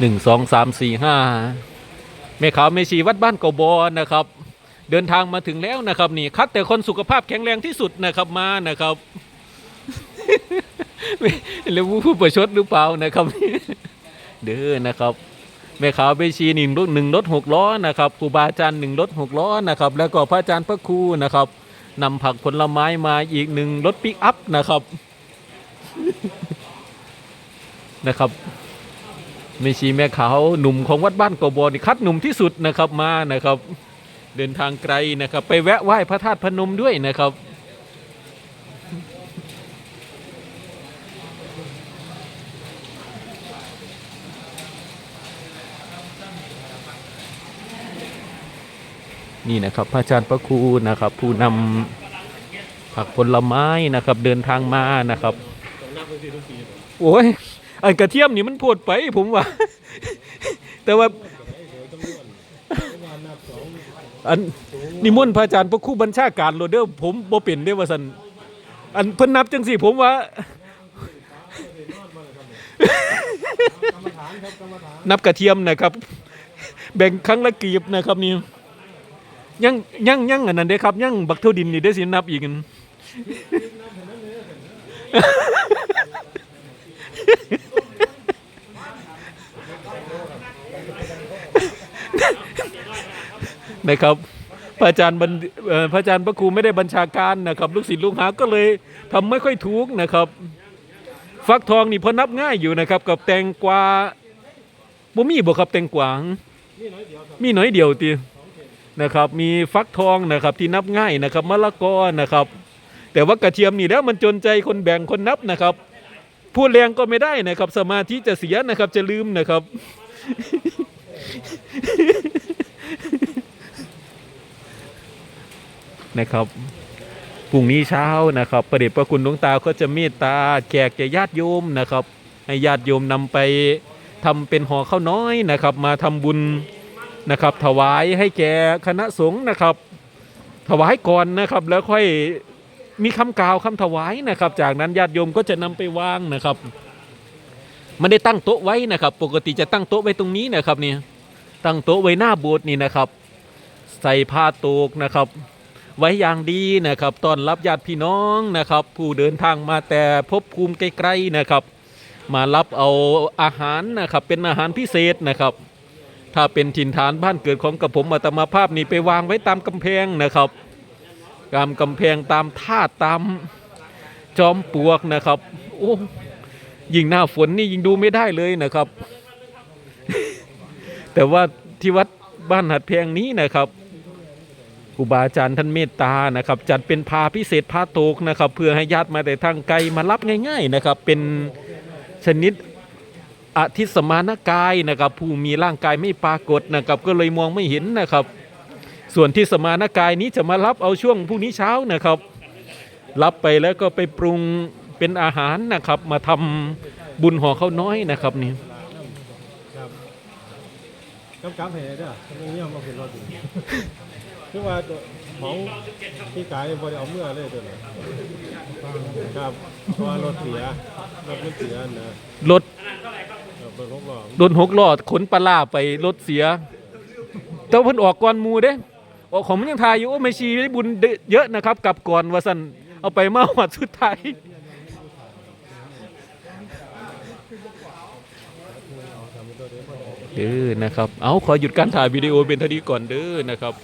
หนึ่งสองสามสี่ห้าแม่ขาวแม่ชีวัดบ้านเกาบอนะครับ เดินทางมาถึงแล้วนะครับ นี่คัดแต่คนสุขภาพแข็งแรงที่สุดนะครับมานะครับไม่แล้วผู้ประชดหรือเปล่านะครับ เด้อนะครับแม่ขาวแม่ชีหนึ่งรถหนึ่งรถหกล้อนะครับครูบาอาจารย์หนึ่งรถหกล้อนะครับ แล้วก็พระอาจารย์พระครูนะครับนำผักผลไม้มาอีกหนึ่งรถปิกอัพนะครับนะครับ แม่ชีแม่ขาวหนุ่มของวัดบ้านกบอนี่คัดหนุ่มที่สุดนะครับมานะครับ เดินทางไกลนะครับ ไปแวะไหว้พระธาตุพนมด้วยนะครับนี่นะครับพระอาจารย์พระครูนะครับ ผู้นำผักผลไม้นะครับ เดินทางมานะครับโอ้ย อันกระเทียมนี่มันโพดไปผมว่า แต่ว่าอันนิมนต์พระอาจารย์พระครูบัญชาการโรเดอร์ผมบ่เป็นเด้ว่าสันอันเพิ่นนับจังสี่ผมว่านับกระเทียมนะครับ แบ่งครั้งละกีบนะครับนี่ยังยังยังอันนั้นเด้ครับ ยังบักเท่าดินนี่ได้สินับอีกอัน นะครับพระอาจารย์พระอาจารย์พระครูไม่ได้บัญชาการนะครับ ลูกศิษย์ลูกหาก็เลยทำไม่ค่อยถูกนะครับ ฟักทองนี่พอนับง่ายอยู่นะครับ กับแตงกวาบ่มีบ่ครับแตงกวางมีน้อยเดียวตีนะครับ มีฟักทองนะครับที่นับง่ายนะครับมะละกอนะครับ แต่ว่ากระเทียมนี่แล้วมันจนใจคนแบ่งคนนับนะครับ พูดแรงก็ไม่ได้นะครับ สมาธิจะเสียนะครับจะลืมนะครับ นะครับพรุ่งนี้เช้านะครับ ประเดชพระคุณหลวงตาก็จะเมตตาแจกแก่ญาติโยมนะครับ ให้ญาติโยมนำไปทำเป็นห่อข้าวน้อยนะครับ มาทำบุญนะครับ ถวายให้แก่คณะสงฆ์นะครับ ถวายก่อนนะครับ แล้วค่อยมีคำกล่าวคำถวายนะครับ จากนั้นญาติโยมก็จะนำไปวางนะครับไม่ได้ตั้งโต๊ะไว้นะครับ ปกติจะตั้งโต๊ะไว้ตรงนี้นะครับเนี่ย ตั้งโต๊ะไว้หน้าบสถ์นี่นะครับ ใส่ผ้าโตกนะครับ ไว้อย่างดีนะครับตอนรับญาติพี่น้องนะครับ ผู้เดินทางมาแต่ภพภูมิไกลๆนะครับ มารับเอาอาหารนะครับเป็นอาหารพิเศษนะครับ ถ้าเป็นถิ่นฐานบ้านเกิดของกระผมอัตมาภาพนี่ไปวางไว้ตามกำแพงนะครับตามกำแพงตามธาตุตามจอมปลวกนะครับ โอ้ยิ่งหน้าฝนนี่ยิ่งดูไม่ได้เลยนะครับ แต่ว่าที่วัดบ้านหัดแพงนี้นะครับครูบาอาจารย์ท่านเมตตานะครับ จัดเป็นพาพิเศษพาโตกนะครับ เพื่อให้ญาติมาแต่ทางไกลมารับง่าย ๆนะครับ เป็นชนิดอธิสมานกายนะครับ ผู้มีร่างกายไม่ปรากฏนะครับ ก็เลยมองไม่เห็นนะครับ ส่วนที่สมานกายนี้จะมารับเอาช่วงพรุ่งนี้เช้านะครับ รับไปแล้วก็ไปปรุงเป็นอาหารนะครับ มาทำบุญห่อข้าวน้อยนะครับนี่ กำกับเหตุอะไม่ยอมมาขึ้นรถอยู่คือว่าตัวของที่กายบริเอาเมื่อเลยตัวนี้ครับเพราะว่ารถเสียรถมันเสียนะรถครับรถหกล้อโดนหกล้อขนปลาล่าไปรถเสียแต่ว่าเพิ่นออกก่อนหมูเด้ออกของมันยังทายอยู่โอ้ไม่ชีได้บุญเยอะนะครับกลับก่อนว่าสันเอาไปมาหวัดสุดท้าย เด้อนะครับ เอาขอหยุดการถ่ายวิดีโอเป็นเท่านี้ก่อนเด้อนะครับ